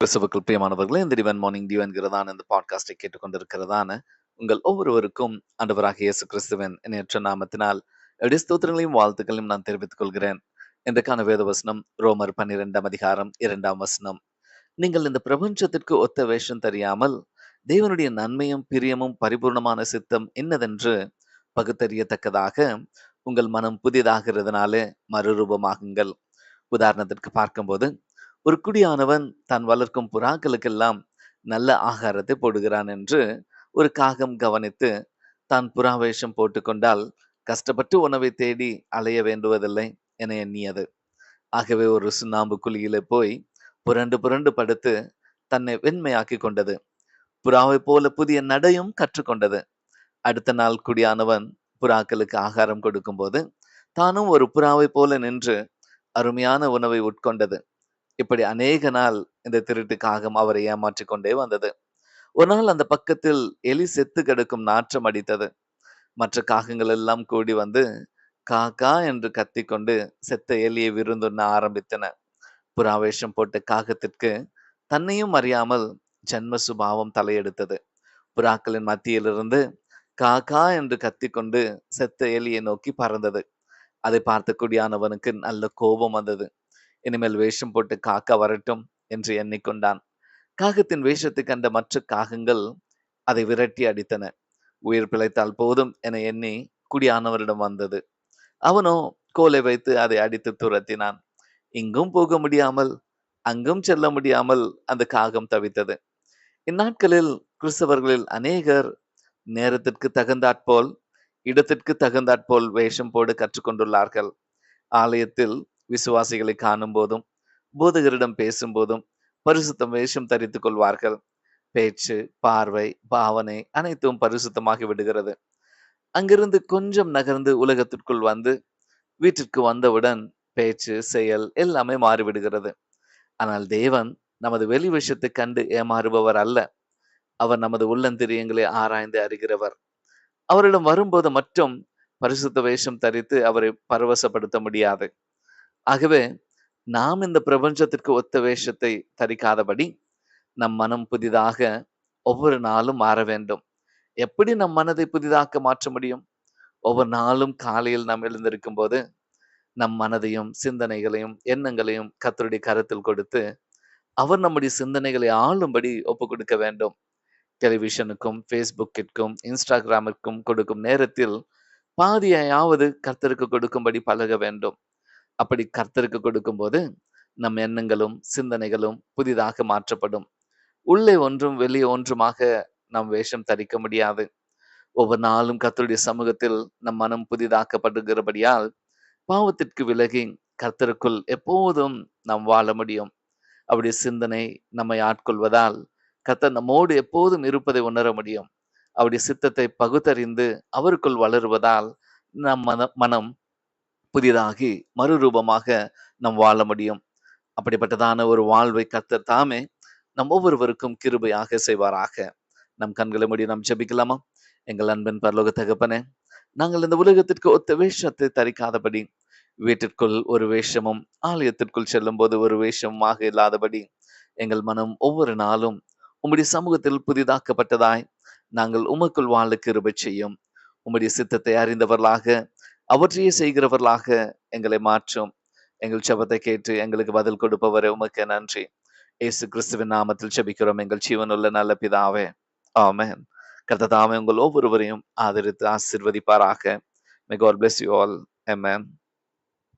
கிறிஸ்துவுக்குள் பிரியமானவர்களே இந்த டிவன் மார்னிங் டிவ் என்கிறதான இந்த பாட்காஸ்டை கேட்டுக்கொண்டிருக்கிறதான உங்கள் ஒவ்வொருவருக்கும் அண்டவராக இயேசு கிறிஸ்துவன் நேற்ற நாமத்தினால் என்னுடைய ஸ்தோத்திரங்களையும் வாழ்த்துக்களையும் நான் தெரிவித்துக் கொள்கிறேன். இன்றைக்கான வேத வசனம் ரோமர் பன்னிரெண்டாம் அதிகாரம் இரண்டாம் வசனம். நீங்கள் இந்த பிரபஞ்சத்திற்கு ஒத்த வேஷம் தெரியாமல் தேவனுடைய நன்மையும் பிரியமும் பரிபூர்ணமான சித்தம் என்னதென்று பகுத்தறியத்தக்கதாக உங்கள் மனம் புதிதாகிறதுனாலே மறுரூபமாகுங்கள். உதாரணத்திற்கு பார்க்கும்போது ஒரு குடியானவன் தான் வளர்க்கும் புறாக்களுக்கெல்லாம் நல்ல ஆகாரத்தை போடுகிறான் என்று ஒரு காகம் கவனித்து தான் புறா வேஷம் போட்டுக்கொண்டால் கஷ்டப்பட்டு உணவை தேடி அலைய வேண்டுவதில்லை என எண்ணியது. ஆகவே ஒரு சுண்ணாம்பு குழியில போய் புரண்டு புரண்டு படுத்து தன்னை வெண்மையாக்கி கொண்டது. புறாவை போல புதிய நடையும் கற்றுக்கொண்டது. அடுத்த நாள் குடியானவன் புறாக்களுக்கு ஆகாரம் கொடுக்கும்போது தானும் ஒரு புறாவை போல நின்று அருமையான உணவை உட்கொண்டது. இப்படி அநேக நாள் இந்த திருட்டு காகம் அவரை ஏமாற்றிக் கொண்டே வந்தது. ஒரு நாள் அந்த பக்கத்தில் எலி செத்து கிடக்கும் நாற்றம் அடித்தது. மற்ற காகங்கள் எல்லாம் கூடி வந்து காக்கா என்று கத்திக்கொண்டு செத்த எலியை விருந்துண்ண ஆரம்பித்தன. புறாவேஷம் போட்ட காகத்திற்கு தன்னையும் அறியாமல் ஜன்ம சுபாவம் தலையெடுத்தது. புறாக்களின் மத்தியிலிருந்து காக்கா என்று கத்திக்கொண்டு செத்த எலியை நோக்கி பறந்தது. அதை பார்த்த குடியானவனுக்கு நல்ல கோபம் வந்தது. இனிமேல் வேஷம் போட்டு காக்கா வரட்டும் என்று எண்ணிக்கொண்டான். காகத்தின் வேஷத்தை கண்ட மற்ற காகங்கள் அதை விரட்டி அடித்தன. உயிர் பிழைத்தால் போதும் என எண்ணி குடியானவரிடம் வந்தது. அவனோ கோலை வைத்து அதை அடித்து துரத்தினான். இங்கும் போக முடியாமல் அங்கும் செல்ல முடியாமல் அந்த காகம் தவித்தது. இந்நாட்களில் கிறிஸ்தவர்களில் அநேகர் நேரத்திற்கு தகுந்தாற்போல் இடத்திற்கு தகுந்தாற்போல் வேஷம் போடு கற்றுக்கொண்டுள்ளார்கள். ஆலயத்தில் விசுவாசிகளை காணும் போதும் போதகரிடம் பேசும் போதும் பரிசுத்தம் வேஷம் தரித்துக் கொள்வார்கள். பேச்சு பார்வை பாவனை அனைத்தும் பரிசுத்தமாகி விடுகிறது. அங்கிருந்து கொஞ்சம் நகர்ந்து உலகத்திற்குள் வந்து வீட்டிற்கு வந்தவுடன் பேச்சு செயல் எல்லாமே மாறிவிடுகிறது. ஆனால் தேவன் நமது வெளி விஷயத்தை கண்டு ஏமாறுபவர் அல்ல. அவர் நமது உள்ளந்திரியங்களை ஆராய்ந்து அறிகிறவர். அவரிடம் வரும்போது மட்டும் பரிசுத்த வேஷம் தரித்து அவரை பரவசப்படுத்த முடியாது. ஆகவே நாம் இந்த பிரபஞ்சத்திற்கு ஒத்த வேஷத்தை தரிக்காதபடி நம் மனம் புதிதாக ஒவ்வொரு நாளும் மாற வேண்டும். எப்படி நம் மனதை புதிதாக்க மாற்ற முடியும்? ஒவ்வொரு நாளும் காலையில் நாம் எழுந்திருக்கும் போது நம் மனதையும் சிந்தனைகளையும் எண்ணங்களையும் கத்தருடைய கருத்தில் கொடுத்து அவர் நம்முடைய சிந்தனைகளை ஆளும்படி ஒப்பு கொடுக்க வேண்டும். டெலிவிஷனுக்கும் ஃபேஸ்புக்கிற்கும் இன்ஸ்டாகிராமிற்கும் கொடுக்கும் நேரத்தில் பாதியாவது கர்த்தருக்கு கொடுக்கும்படி பழக வேண்டும். அப்படி கர்த்தருக்கு கொடுக்கும்போது நம் எண்ணங்களும் சிந்தனைகளும் புதிதாக மாற்றப்படும். உள்ளே ஒன்றும் வெளியே ஒன்றுமாக நம் வேஷம் தரிக்க முடியாது. ஒவ்வொரு நாளும் கர்த்தருடைய சமூகத்தில் நம் மனம் புதிதாக்கப்படுகிறபடியால் பாவத்திற்கு விலகி கர்த்தருக்குள் எப்போதும் நாம் வாழ முடியும். அப்படி சிந்தனை நம்மை ஆட்கொள்வதால் கர்த்தர் நம்மோடு எப்போதும் இருப்பதை உணர முடியும். அவருடைய சித்தத்தை பகுத்தறிந்து அவருக்குள் வளருவதால் நம் மன மனம் புதிதாகி மறுரூபமாக நம் வாழ முடியும். அப்படிப்பட்டதான ஒரு வாழ்வை கத்தர் தாமே நம் ஒவ்வொருவருக்கும் கிருபையாக செய்வாராக. நம் கண்களை முடி நாம் ஜபிக்கலாமா? எங்கள் அன்பின் பரலோக தகப்பனே நாங்கள் இந்த உலகத்திற்கு ஒத்த வேஷத்தை தரிக்காதபடி வீட்டிற்குள் ஒரு வேஷமும் ஆலயத்திற்குள் செல்லும் போது ஒரு வேஷமாக இல்லாதபடி எங்கள் மனம் ஒவ்வொரு நாளும் உம்முடைய சமூகத்தில் புதிதாக்கப்பட்டதாய் நாங்கள் உமக்குள் வாழ கிருபை செய்யும். உம்முடைய சித்தத்தை அறிந்தவர்களாக அவற்றையே செய்கிறவர்களாக எங்களை மாற்றும். எங்கள் செபத்தை கேட்டு எங்களுக்கு பதில் கொடுப்பவரே உமக்கு நன்றி. ஏசு கிறிஸ்துவின் நாமத்தில் செபிக்கிறோம் எங்கள் ஜீவனுள்ள நல்ல பிதாவே. ஆமென். கர்த்ததாமே உங்கள் ஒவ்வொருவரையும் ஆதரித்து ஆசிர்வதிப்பாராக. May God bless you all amen.